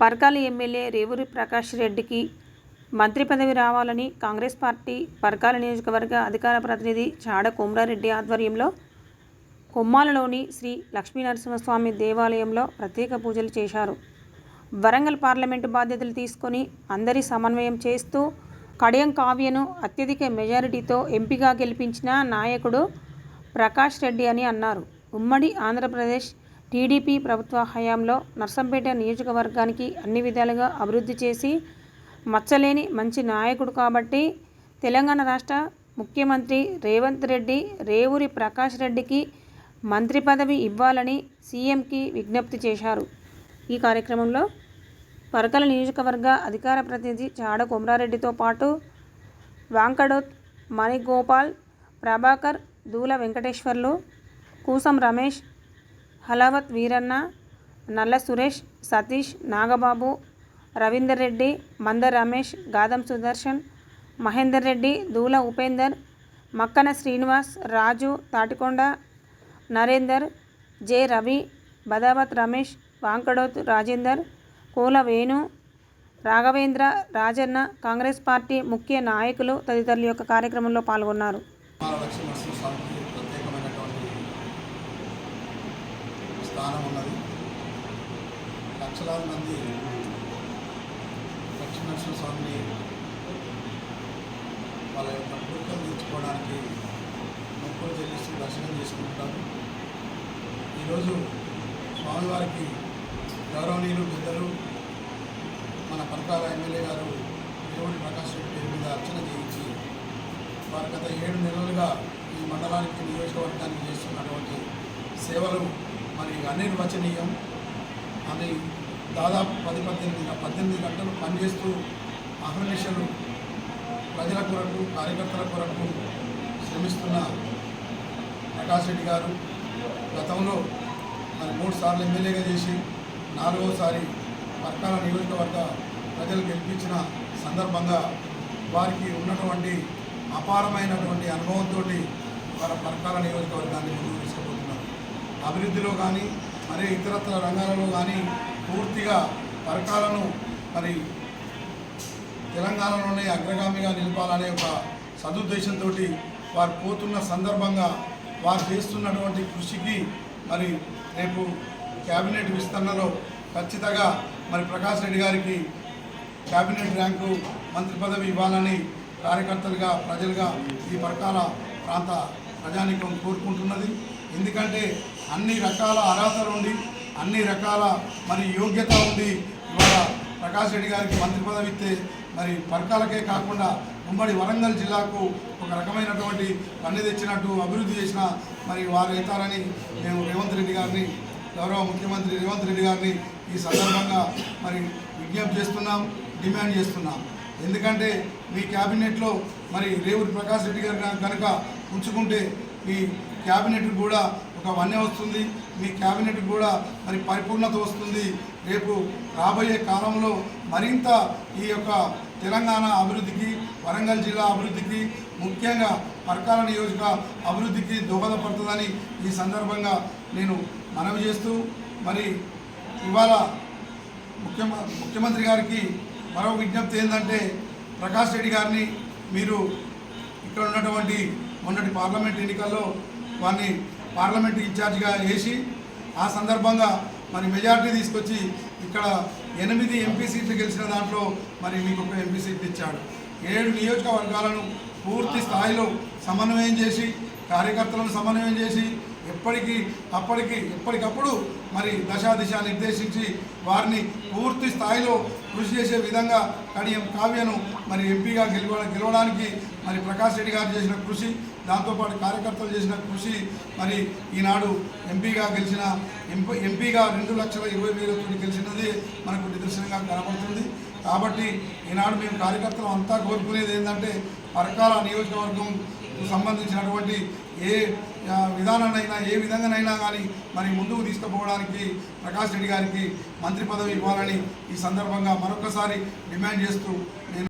Parakala MLA Revuri Prakash రెడ్డికి మంత్రి పదవి రావాలని కాంగ్రెస్ పార్టీ పరకాల నియోజకవర్గ అధికార ప్రతినిధి చాడ కోమరారెడ్డి ఆధ్వర్యంలో కొమ్మాలలోని శ్రీ లక్ష్మీనరసింహస్వామి దేవాలయంలో ప్రత్యేక పూజలు చేశారు. వరంగల్ పార్లమెంటు బాధ్యతలు తీసుకొని అందరి సమన్వయం చేస్తూ కడియం కావ్యను అత్యధిక మెజారిటీతో ఎంపీగా గెలిపించిన నాయకుడు ప్రకాష్ రెడ్డి అని అన్నారు. ఉమ్మడి ఆంధ్రప్రదేశ్ టీడీపీ ప్రభుత్వ హయాంలో నర్సంపేట నియోజకవర్గానికి అన్ని విధాలుగా అభివృద్ధి చేసి మచ్చలేని మంచి నాయకుడు కాబట్టి తెలంగాణ రాష్ట్ర ముఖ్యమంత్రి రేవంత్ రెడ్డి రేవూరి ప్రకాష్ రెడ్డికి మంత్రి పదవి ఇవ్వాలని సీఎంకి విజ్ఞప్తి చేశారు. ఈ కార్యక్రమంలో పరకల నియోజకవర్గ అధికార ప్రతినిధి చాడ కొమరారెడ్డితో పాటు వాంకడోత్ మణిగోపాల్ ప్రభాకర్ దూల వెంకటేశ్వర్లు కూసం రమేష్ హలావత్ వీరన్న నల్ల సురేష్ సతీష్ నాగబాబు రవీందర్ రెడ్డి మంద రమేష్ గాదం సుదర్శన్ మహేందర్ రెడ్డి దూల ఉపేందర్ మక్కన శ్రీనివాస్ రాజు తాటికొండ నరేందర్ జె రవి బదావత్ రమేష్ వాంకడోత్ రాజేందర్ కోల వేణు రాఘవేంద్ర రాజన్న కాంగ్రెస్ పార్టీ ముఖ్య నాయకులు తదితరుల యొక్క కార్యక్రమంలో పాల్గొన్నారు. స్థానం ఉన్నది. లక్షలాది మంది లక్ష్మీనరసింహ స్వామిని వాళ్ళ యొక్క కోరికలు తీర్చుకోవడానికి మొక్కులు చెల్లిస్తూ దర్శనం చేసుకుంటారు ఈరోజు స్వామివారికి గౌరవనీయులు పెద్దలు మన పరకాల ఎమ్మెల్యే గారు దేవుడి ప్రకాష్ రెడ్డి పేరు మీద అర్చన చేయించి వారు గత ఏడు నెలలుగా ఈ మండలానికి నియోజకవర్గానికి చేస్తున్నటువంటి సేవలు మరి అనిర్వచనీయం. అని దాదాపు పది పద్దెనిమిది పద్దెనిమిది గంటలు పనిచేస్తూ అహర్నిశలు ప్రజల కొరకు కార్యకర్తల కొరకు శ్రమిస్తున్న ప్రకాష్ రెడ్డి గారు గతంలో మరి మూడు సార్లు ఎమ్మెల్యేగా చేసి నాలుగోసారి పర్కాల నియోజకవర్గ ప్రజలు గెలిపించిన సందర్భంగా వారికి ఉన్నటువంటి అపారమైనటువంటి అనుభవంతో వారి పర్కాల నియోజకవర్గాన్ని ముందుకు అభివృద్ధిలో కానీ మరి ఇతరత్ర రంగాలలో కానీ పూర్తిగా పరకాలను మరి తెలంగాణలోనే అగ్రగామిగా నిలపాలనే ఒక సదుద్దేశంతో వారు పోతున్న సందర్భంగా వారు చేస్తున్నటువంటి కృషికి మరి రేపు క్యాబినెట్ విస్తరణలో ఖచ్చితంగా మరి ప్రకాష్ రెడ్డి గారికి క్యాబినెట్ ర్యాంకు మంత్రి పదవి ఇవ్వాలని కార్యకర్తలుగా ప్రజలుగా ఈ పరకాల ప్రాంత ప్రజానికం కోరుకుంటున్నది. ఎందుకంటే అన్ని రకాల అర్హతలు ఉండి అన్ని రకాల మరి యోగ్యత ఉండి ఇవాళ ప్రకాష్ రెడ్డి గారికి మంత్రి పదవి ఇస్తే మరి పరకాలకే కాకుండా ఉమ్మడి వరంగల్ జిల్లాకు ఒక రకమైనటువంటి పన్ను తెచ్చినట్టు అభివృద్ధి చేసిన మరి వారు అవుతారని మేము రేవంత్ రెడ్డి గారిని గౌరవ ముఖ్యమంత్రి రేవంత్ రెడ్డి గారిని ఈ సందర్భంగా మరి విజ్ఞప్తి చేస్తున్నాం డిమాండ్ చేస్తున్నాం. ఎందుకంటే మీ క్యాబినెట్లో మరి రేవూరి ప్రకాష్ రెడ్డి గారు కనుక ఉంచుకుంటే ఈ క్యాబినెట్ కూడా ఒక వన్య వస్తుంది. మీ క్యాబినెట్ కూడా మరి పరిపూర్ణత వస్తుంది. రేపు రాబోయే కాలంలో మరింత ఈ యొక్క తెలంగాణ అభివృద్ధికి వరంగల్ జిల్లా అభివృద్ధికి ముఖ్యంగా పరకాల నియోజక అభివృద్ధికి దోహదపడుతుందని ఈ సందర్భంగా నేను మనవి చేస్తూ మరి ఇవాళ ముఖ్యమ ముఖ్యమంత్రి గారికి మరో విజ్ఞప్తి ఏంటంటే ప్రకాష్ రెడ్డి గారిని మీరు ఇక్కడ ఉన్నటువంటి మొన్నటి పార్లమెంట్ ఎన్నికల్లో వారిని పార్లమెంట్ ఇన్ఛార్జిగా వేసి ఆ సందర్భంగా మరి మెజార్టీ తీసుకొచ్చి ఇక్కడ ఎనిమిది ఎంపీ సీట్లు గెలిచిన దాంట్లో మరి మీకు ఒక ఎంపీ సీట్ ఇచ్చాడు. ఏడు నియోజకవర్గాలను పూర్తి స్థాయిలో సమన్వయం చేసి కార్యకర్తలను సమన్వయం చేసి ఎప్పటికీ అప్పటికి ఎప్పటికప్పుడు మరి దశా దిశ నిర్దేశించి వారిని పూర్తి స్థాయిలో కృషి చేసే విధంగా కడియం కావ్యను మరి ఎంపీగా గెలవ గెలవడానికి మరి ప్రకాష్ రెడ్డి గారు చేసిన కృషి దాంతోపాటు కార్యకర్తలు చేసిన కృషి మరి ఈనాడు ఎంపీగా గెలిచిన ఎంపీ ఎంపీగా రెండు లక్షల ఇరవై వేలతో గెలిచినది మనకు నిదర్శనంగా కనబడుతుంది. కాబట్టి ఈనాడు మేము కార్యకర్తలు అంతా కోరుకునేది ఏంటంటే పరకాల నియోజకవర్గం సంబంధించినటువంటి ఏ విధానాన్నైనా ఏ విధంగానైనా కానీ మరి ముందుకు తీసుకుపోవడానికి ప్రకాష్ రెడ్డి గారికి మంత్రి పదవి ఇవ్వాలని ఈ సందర్భంగా మరొకసారి డిమాండ్ చేస్తూ నేను